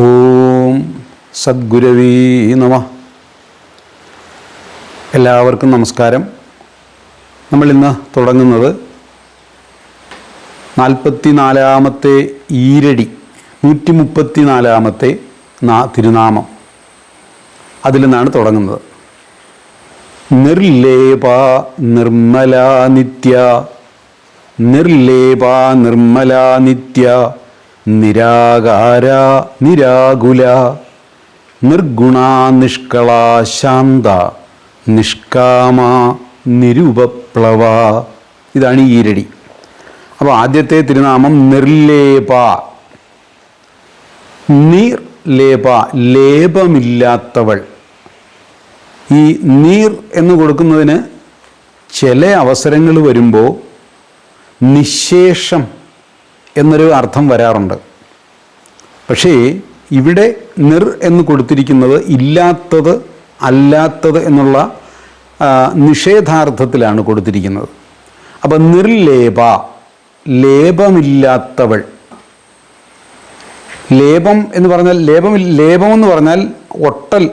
ഓം സദ്ഗുരവീ നമ. എല്ലാവർക്കും നമസ്കാരം. നമ്മൾ ഇന്ന് തുടങ്ങുന്നത് നാൽപ്പത്തി നാലാമത്തെ ഈരടി നൂറ്റി മുപ്പത്തി നാലാമത്തെ നാ തിരുനാമം. അതിൽ നിന്നാണ് തുടങ്ങുന്നത്. നിർലേപ നിർമ്മല നിത്യ നിർലേപ നിർമ്മല നിത്യ നിരാകാര നിരാകുല നിർഗുണ നിഷ്കള ശാന്ത നിഷ്കാമ നിരുപപ്ലവ. ഇതാണ് ഈരടി. അപ്പോൾ ആദ്യത്തെ തിരുനാമം നിർലേപ. നീർലേപ ലേപമില്ലാത്തവൾ. ഈ നീർ എന്ന് കൊടുക്കുന്നതിന് ചില അവസരങ്ങൾ വരുമ്പോൾ നിശേഷം എന്നൊരു അർത്ഥം വരാറുണ്ട്. പക്ഷേ ഇവിടെ നിർ എന്ന് കൊടുത്തിരിക്കുന്നത് ഇല്ലാത്തത് അല്ലാത്തത് എന്നുള്ള നിഷേധാർത്ഥത്തിലാണ് കൊടുത്തിരിക്കുന്നത്. അപ്പം നിർലേപ ലേപമില്ലാത്തവൾ. ലേപം എന്ന് പറഞ്ഞാൽ ലേപം ലേപം എന്ന് പറഞ്ഞാൽ ഒട്ടൽ.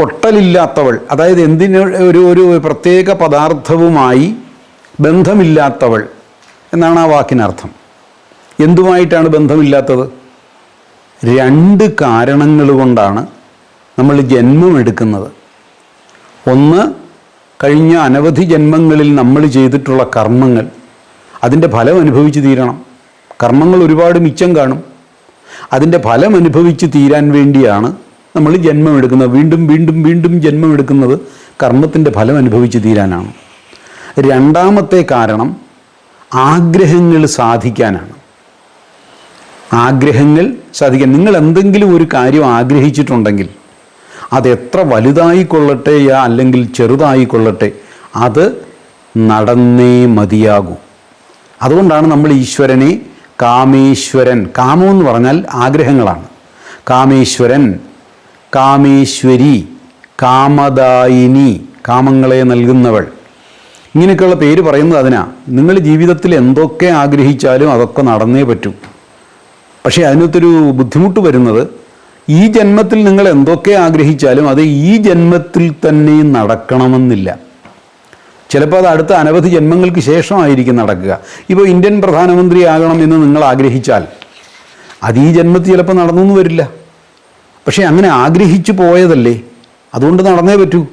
ഒട്ടലില്ലാത്തവൾ. അതായത് എന്തിന് ഒരു ഒരു പ്രത്യേക പദാർത്ഥവുമായി ബന്ധമില്ലാത്തവൾ എന്നാണ് ആ വാക്കിനർത്ഥം. എന്തുമായിട്ടാണ് ബന്ധമില്ലാത്തത്? രണ്ട് കാരണങ്ങൾ കൊണ്ടാണ് നമ്മൾ ജന്മമെടുക്കുന്നത്. ഒന്ന് കഴിഞ്ഞ അനവധി ജന്മങ്ങളിൽ നമ്മൾ ചെയ്തിട്ടുള്ള കർമ്മങ്ങൾ അതിന്റെ ഫലം അനുഭവിച്ച് തീരണം. കർമ്മങ്ങൾ ഒരുപാട് മിച്ചം കാണും. അതിന്റെ ഫലം അനുഭവിച്ച് തീരാൻ വേണ്ടിയാണ് നമ്മൾ ജന്മമെടുക്കുന്നത്. വീണ്ടും വീണ്ടും വീണ്ടും ജന്മമെടുക്കുന്നത് കർമ്മത്തിന്റെ ഫലം അനുഭവിച്ച് തീരാനാണ്. രണ്ടാമത്തെ കാരണം ആഗ്രഹങ്ങൾ സാധിക്കാനാണ്. ആഗ്രഹങ്ങൾ സാധിക്കാൻ. നിങ്ങൾ എന്തെങ്കിലും ഒരു കാര്യം ആഗ്രഹിച്ചിട്ടുണ്ടെങ്കിൽ അത് എത്ര വലുതായിക്കൊള്ളട്ടെ യാ അല്ലെങ്കിൽ ചെറുതായിക്കൊള്ളട്ടെ അത് നടന്നേ മതിയാകൂ. അതുകൊണ്ടാണ് നമ്മൾ ഈശ്വരനെ കാമേശ്വരൻ കാമം എന്ന് പറഞ്ഞാൽ ആഗ്രഹങ്ങളാണ്. കാമേശ്വരൻ കാമേശ്വരി കാമദായിനി കാമങ്ങളെ നൽകുന്നവൾ. ഇങ്ങനെയൊക്കെയുള്ള പേര് പറയുന്നത് അതിനാ. നിങ്ങൾ ജീവിതത്തിൽ എന്തൊക്കെ ആഗ്രഹിച്ചാലും അതൊക്കെ നടന്നേ പറ്റൂ. പക്ഷേ അതിനകത്തൊരു ബുദ്ധിമുട്ട് വരുന്നത് ഈ ജന്മത്തിൽ നിങ്ങൾ എന്തൊക്കെ ആഗ്രഹിച്ചാലും അത് ഈ ജന്മത്തിൽ തന്നെ നടക്കണമെന്നില്ല. ചിലപ്പോൾ അത് അടുത്ത അനവധി ജന്മങ്ങൾക്ക് ശേഷമായിരിക്കും നടക്കുക. ഇപ്പോൾ ഇന്ത്യൻ പ്രധാനമന്ത്രി ആകണം എന്ന് നിങ്ങൾ ആഗ്രഹിച്ചാൽ അത് ഈ ജന്മത്തിൽ ചിലപ്പോൾ നടന്നു വരില്ല. പക്ഷേ അങ്ങനെ ആഗ്രഹിച്ചു പോയതല്ലേ? അതുകൊണ്ട് നടന്നേ പറ്റൂ.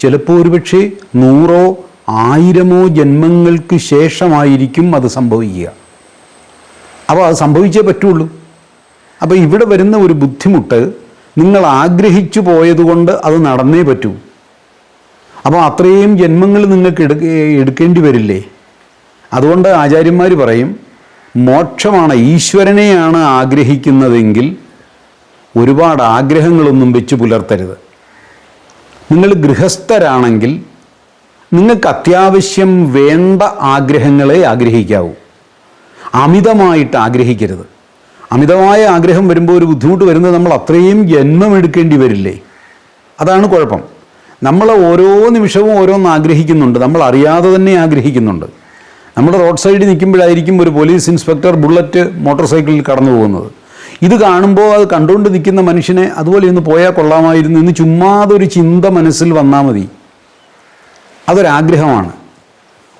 ചിലപ്പോൾ ഒരുപക്ഷെ നൂറോ ആയിരമോ ജന്മങ്ങൾക്ക് ശേഷമായിരിക്കും അത് സംഭവിക്കുക. അപ്പോൾ അത് സംഭവിച്ചേ പറ്റുള്ളൂ. അപ്പോൾ ഇവിടെ വരുന്ന ഒരു ബുദ്ധിമുട്ട് നിങ്ങൾ ആഗ്രഹിച്ചു പോയതുകൊണ്ട് അത് നടന്നേ പറ്റൂ. അപ്പോൾ അത്രയും ജന്മങ്ങൾ നിങ്ങൾക്ക് എടുക്ക എടുക്കേണ്ടി വരില്ലേ? അതുകൊണ്ട് ആചാര്യന്മാർ പറയും മോക്ഷമാണ് ഈശ്വരനെയാണ് ആഗ്രഹിക്കുന്നതെങ്കിൽ ഒരുപാട് ആഗ്രഹങ്ങളൊന്നും വെച്ച് പുലർത്തരുത്. നിങ്ങൾ ഗൃഹസ്ഥരാണെങ്കിൽ നിങ്ങൾക്ക് അത്യാവശ്യം വേണ്ട ആഗ്രഹങ്ങളെ ആഗ്രഹിക്കാവൂ. അമിതമായിട്ട് ആഗ്രഹിക്കരുത്. അമിതമായ ആഗ്രഹം വരുമ്പോൾ ഒരു ബുദ്ധിമുട്ട് വരുന്നത് നമ്മൾ അത്രയും ജന്മം എടുക്കേണ്ടി വരില്ലേ? അതാണ് കുഴപ്പം. നമ്മൾ ഓരോ നിമിഷവും ഓരോന്ന് ആഗ്രഹിക്കുന്നുണ്ട്. നമ്മൾ അറിയാതെ തന്നെ ആഗ്രഹിക്കുന്നുണ്ട്. നമ്മൾ റോഡ് സൈഡിൽ നിൽക്കുമ്പോഴായിരിക്കും ഒരു പോലീസ് ഇൻസ്പെക്ടർ ബുള്ളറ്റ് മോട്ടോർ സൈക്കിളിൽ കടന്നു പോകുന്നത്. ഇത് കാണുമ്പോൾ അത് കണ്ടുകൊണ്ട് നിൽക്കുന്ന മനുഷ്യനെ അതുപോലെ ഇന്ന് പോയാൽ കൊള്ളാമായിരുന്നു എന്ന് ചുമ്മാതെ ഒരു ചിന്ത മനസ്സിൽ വന്നാൽ മതി. അതൊരാഗ്രഹമാണ്.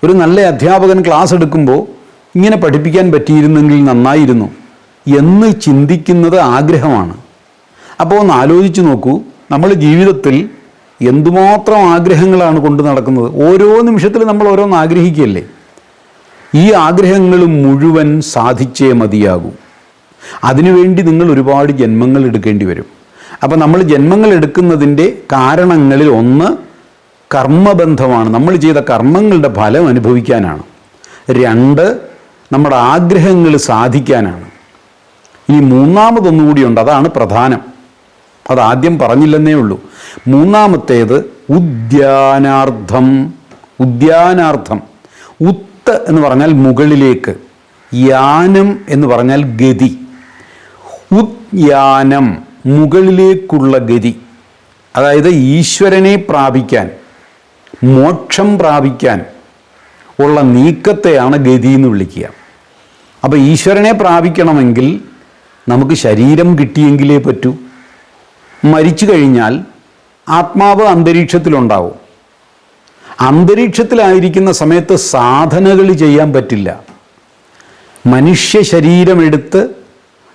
ഒരു നല്ല അധ്യാപകൻ ക്ലാസ് എടുക്കുമ്പോൾ ഇങ്ങനെ പഠിപ്പിക്കാൻ പറ്റിയിരുന്നെങ്കിൽ നന്നായിരുന്നു എന്ന് ചിന്തിക്കുന്നത് ആഗ്രഹമാണ്. അപ്പോൾ ഒന്ന് ആലോചിച്ച് നോക്കൂ നമ്മൾ ജീവിതത്തിൽ എന്തുമാത്രം ആഗ്രഹങ്ങളാണ് കൊണ്ടു നടക്കുന്നത്? ഓരോ നിമിഷത്തിൽ നമ്മൾ ഓരോന്ന് ആഗ്രഹിക്കുകയല്ലേ? ഈ ആഗ്രഹങ്ങൾ മുഴുവൻ സാധിച്ചേ മതിയാകൂ. അതിനുവേണ്ടി നിങ്ങൾ ഒരുപാട് ജന്മങ്ങൾ എടുക്കേണ്ടി വരും. അപ്പോൾ നമ്മൾ ജന്മങ്ങൾ എടുക്കുന്നതിന്റെ കാരണങ്ങളിൽ ഒന്ന് കർമ്മബന്ധമാണ്. നമ്മൾ ചെയ്ത കർമ്മങ്ങളുടെ ഫലം അനുഭവിക്കാനാണ്. രണ്ട് നമ്മുടെ ആഗ്രഹങ്ങൾ സാധിക്കാനാണ്. ഇനി മൂന്നാമതൊന്നുകൂടിയുണ്ട് അതാണ് പ്രധാനം. അതാദ്യം പറഞ്ഞില്ലെന്നേ ഉള്ളൂ. മൂന്നാമത്തേത് ഉദ്യാനാർത്ഥം. ഉദ്യാനാർത്ഥം. ഉത്ത് എന്ന് പറഞ്ഞാൽ മുകളിലേക്ക് യാനം എന്ന് പറഞ്ഞാൽ ഗതി. ഉദ്യാനം മുകളിലേക്കുള്ള ഗതി. അതായത് ഈശ്വരനെ പ്രാപിക്കാൻ മോക്ഷം പ്രാപിക്കാൻ ഉള്ള നീക്കത്തെയാണ് ഗതി എന്ന് വിളിക്കുക. അപ്പോൾ ഈശ്വരനെ പ്രാപിക്കണമെങ്കിൽ നമുക്ക് ശരീരം കിട്ടിയെങ്കിലേ പറ്റൂ. മരിച്ചു കഴിഞ്ഞാൽ ആത്മാവ് അന്തരീക്ഷത്തിലുണ്ടാവും. അന്തരീക്ഷത്തിലായിരിക്കുന്ന സമയത്ത് സാധനകൾ ചെയ്യാൻ പറ്റില്ല. മനുഷ്യ ശരീരമെടുത്ത്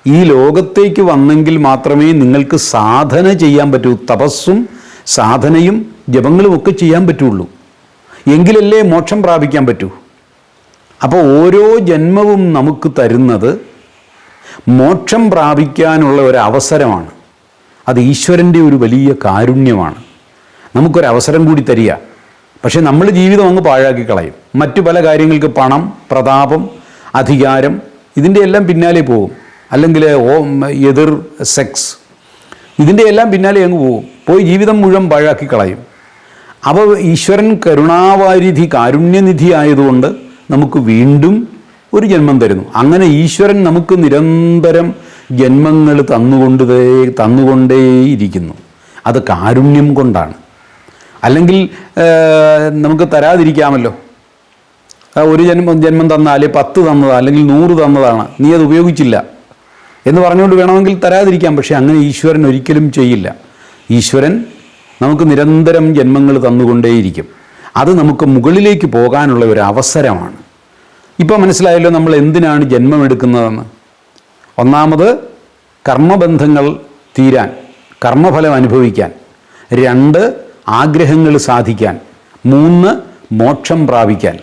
ഈ ലോകത്തേക്ക് വന്നെങ്കിൽ മാത്രമേ നിങ്ങൾക്ക് സാധന ചെയ്യാൻ പറ്റൂ. തപസ്സും സാധനയും ജപങ്ങളും ഒക്കെ ചെയ്യാൻ പറ്റുള്ളൂ. എങ്കിലല്ലേ മോക്ഷം പ്രാപിക്കാൻ പറ്റൂ. അപ്പോൾ ഓരോ ജന്മവും നമുക്ക് തരുന്നത് മോക്ഷം പ്രാപിക്കാനുള്ള ഒരു അവസരമാണ് അത് ഈശ്വരന്റെ ഒരു വലിയ കാരുണ്യമാണ്. നമുക്കൊരവസരം കൂടി തരിക. പക്ഷേ നമ്മൾ ജീവിതം അങ്ങ് പാഴാക്കി കളയും. മറ്റു പല കാര്യങ്ങൾക്ക് പണം പ്രതാപം അധികാരം ഇതിന്റെ എല്ലാം പിന്നാലെ പോകും അല്ലെങ്കിൽ ഓ എതിർ സെക്സ് ഇതിന്റെ എല്ലാം പിന്നാലെ അങ്ങ് പോകും പോയി ജീവിതം മുഴുവൻ പാഴാക്കി കളയും. അപ്പോൾ ഈശ്വരൻ കരുണാവാരിധി കാരുണ്യനിധി ആയതുകൊണ്ട് നമുക്ക് വീണ്ടും ഒരു ജന്മം തരുന്നു. അങ്ങനെ ഈശ്വരൻ നമുക്ക് നിരന്തരം ജന്മങ്ങൾ തന്നുകൊണ്ട് തന്നുകൊണ്ടേയിരിക്കുന്നു. അത് കാരുണ്യം കൊണ്ടാണ്. അല്ലെങ്കിൽ നമുക്ക് തരാതിരിക്കാമല്ലോ. ഒരു ജന്മം ജന്മം തന്നാൽ പത്ത് തന്നതാണ് അല്ലെങ്കിൽ നൂറ് തന്നതാണ്. നീ അത് ഉപയോഗിച്ചില്ല. എന്ന് പറഞ്ഞുകൊണ്ട് വേണമെങ്കിൽ തരാതിരിക്കാം. പക്ഷേ അങ്ങനെ ഈശ്വരൻ ഒരിക്കലും ചെയ്യില്ല. ഈശ്വരൻ നമുക്ക് നിരന്തരം ജന്മങ്ങൾ തന്നുകൊണ്ടേയിരിക്കും. അത് നമുക്ക് മുകളിലേക്ക് പോകാനുള്ള ഒരു അവസരമാണ്. ഇപ്പോൾ മനസ്സിലായല്ലോ നമ്മൾ എന്തിനാണ് ജന്മമെടുക്കുന്നതെന്ന് ഒന്നാമത് കർമ്മബന്ധങ്ങൾ തീരാൻ കർമ്മഫലം അനുഭവിക്കാൻ രണ്ട് ആഗ്രഹങ്ങൾ സാധിക്കാൻ മൂന്ന് മോക്ഷം പ്രാപിക്കാൻ.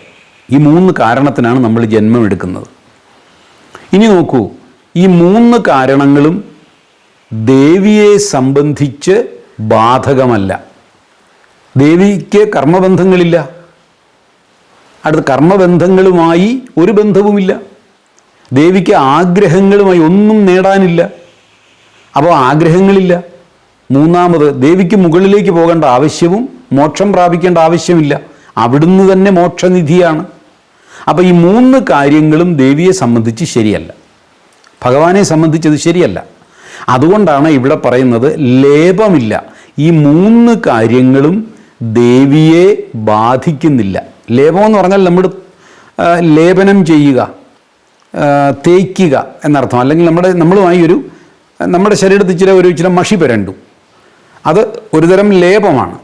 ഈ മൂന്ന് കാരണത്തിനാണ് നമ്മൾ ജന്മമെടുക്കുന്നത് ഇനി നോക്കൂ ഈ മൂന്ന് കാരണങ്ങളും ദേവിയെ സംബന്ധിച്ച് ബാധകമല്ല. ദേവിക്ക് കർമ്മബന്ധങ്ങളില്ല. അടുത്ത കർമ്മബന്ധങ്ങളുമായി ഒരു ബന്ധവുമില്ല. ദേവിക്ക് ആഗ്രഹങ്ങളുമായി ഒന്നും നേടാനില്ല. അപ്പോൾ ആഗ്രഹങ്ങളില്ല. മൂന്നാമത് ദേവിക്ക് മുകളിലേക്ക് പോകേണ്ട ആവശ്യവും മോക്ഷം പ്രാപിക്കേണ്ട ആവശ്യമില്ല. അവിടുന്ന് തന്നെ മോക്ഷനിധിയാണ്. അപ്പോൾ ഈ മൂന്ന് കാര്യങ്ങളും ദേവിയെ സംബന്ധിച്ച് ശരിയല്ല. ഭഗവാനെ സംബന്ധിച്ചത് ശരിയല്ല. അതുകൊണ്ടാണ് ഇവിടെ പറയുന്നത് ലേപമില്ല. ഈ മൂന്ന് കാര്യങ്ങളും ദേവിയെ ബാധിക്കുന്നില്ല. ലേപം എന്ന് പറഞ്ഞാൽ നമ്മൾ ലേപനം ചെയ്യുക തേക്കുക എന്നർത്ഥം. അല്ലെങ്കിൽ നമ്മുടെ നമ്മളുമായി ഒരു നമ്മുടെ ശരീരത്തിൽ ചില ഒരു ചില മഷി പരണ്ടു. അത് ഒരുതരം ലേപമാണ്.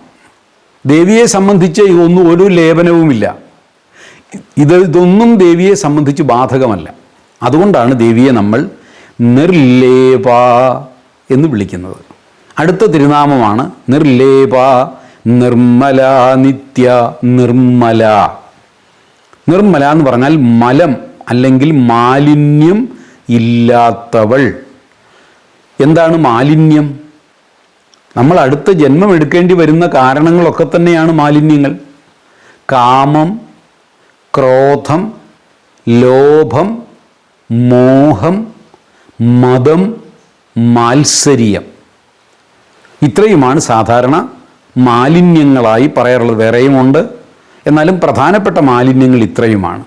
ദേവിയെ സംബന്ധിച്ച് ഇതൊന്നും ഒരു ലേപനവുമില്ല. ഇത് ഇതൊന്നും ദേവിയെ സംബന്ധിച്ച് ബാധകമല്ല. അതുകൊണ്ടാണ് ദേവിയെ നമ്മൾ നിർലേപ എന്ന് വിളിക്കുന്നത്. അടുത്ത തിരുനാമമാണ് നിർലേപ. നിർമ്മല നിത്യ നിർമ്മല. നിർമ്മല എന്ന് പറഞ്ഞാൽ മലം അല്ലെങ്കിൽ മാലിന്യം ഇല്ലാത്തവൾ. എന്താണ് മാലിന്യം? നമ്മൾ അടുത്ത ജന്മം എടുക്കേണ്ടി വരുന്ന കാരണങ്ങളൊക്കെ തന്നെയാണ് മാലിന്യങ്ങൾ. കാമം ക്രോധം ലോഭം മോഹം മതം മാത്സര്യം. ഇത്രയുമാണ് സാധാരണ മാലിന്യങ്ങളായി പറയാറുള്ളത് വേറെയുമുണ്ട് എന്നാലും പ്രധാനപ്പെട്ട മാലിന്യങ്ങൾ ഇത്രയുമാണ്.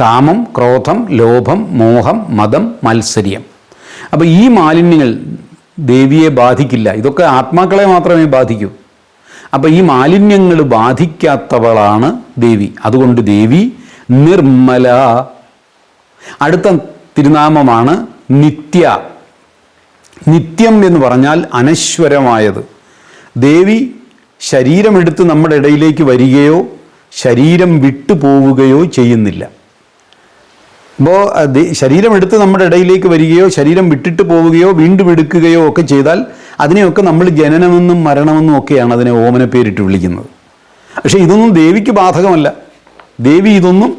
കാമം ക്രോധം ലോഭം മോഹം മതം മത്സര്യം. അപ്പോൾ ഈ മാലിന്യങ്ങൾ ദേവിയെ ബാധിക്കില്ല. ഇതൊക്കെ ആത്മാക്കളെ മാത്രമേ ബാധിക്കൂ. അപ്പോൾ ഈ മാലിന്യങ്ങൾ ബാധിക്കാത്തവളാണ് ദേവി. അതുകൊണ്ട് ദേവി നിർമ്മല. അടുത്ത തിരുനാമമാണ് നിത്യ. നിത്യം എന്ന് പറഞ്ഞാൽ അനശ്വരമായത്. ദേവി ശരീരമെടുത്ത് നമ്മുടെ ഇടയിലേക്ക് വരികയോ ശരീരം വിട്ടു പോവുകയോ ചെയ്യുന്നില്ല. അപ്പോൾ ശരീരമെടുത്ത് നമ്മുടെ ഇടയിലേക്ക് വരികയോ ശരീരം വിട്ടിട്ട് പോവുകയോ വീണ്ടും എടുക്കുകയോ ഒക്കെ ചെയ്താൽ അതിനെയൊക്കെ നമ്മൾ ജനനമെന്നും മരണമെന്നും ഒക്കെയാണ് അതിനെ ഓമന പേരിട്ട് വിളിക്കുന്നത്. പക്ഷേ ഇതൊന്നും ദേവിക്ക് ബാധകമല്ല. ദേവി ഇതൊന്നും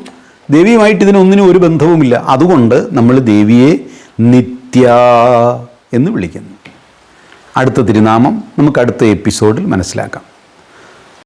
ദേവിയുമായിട്ട് ഇതിനൊന്നിനും ഒരു ബന്ധവുമില്ല. അതുകൊണ്ട് നമ്മൾ ദേവിയെ നിത്യ എന്ന് വിളിക്കുന്നു. അടുത്ത തിരുനാമം നമുക്ക് അടുത്ത എപ്പിസോഡിൽ മനസ്സിലാക്കാം.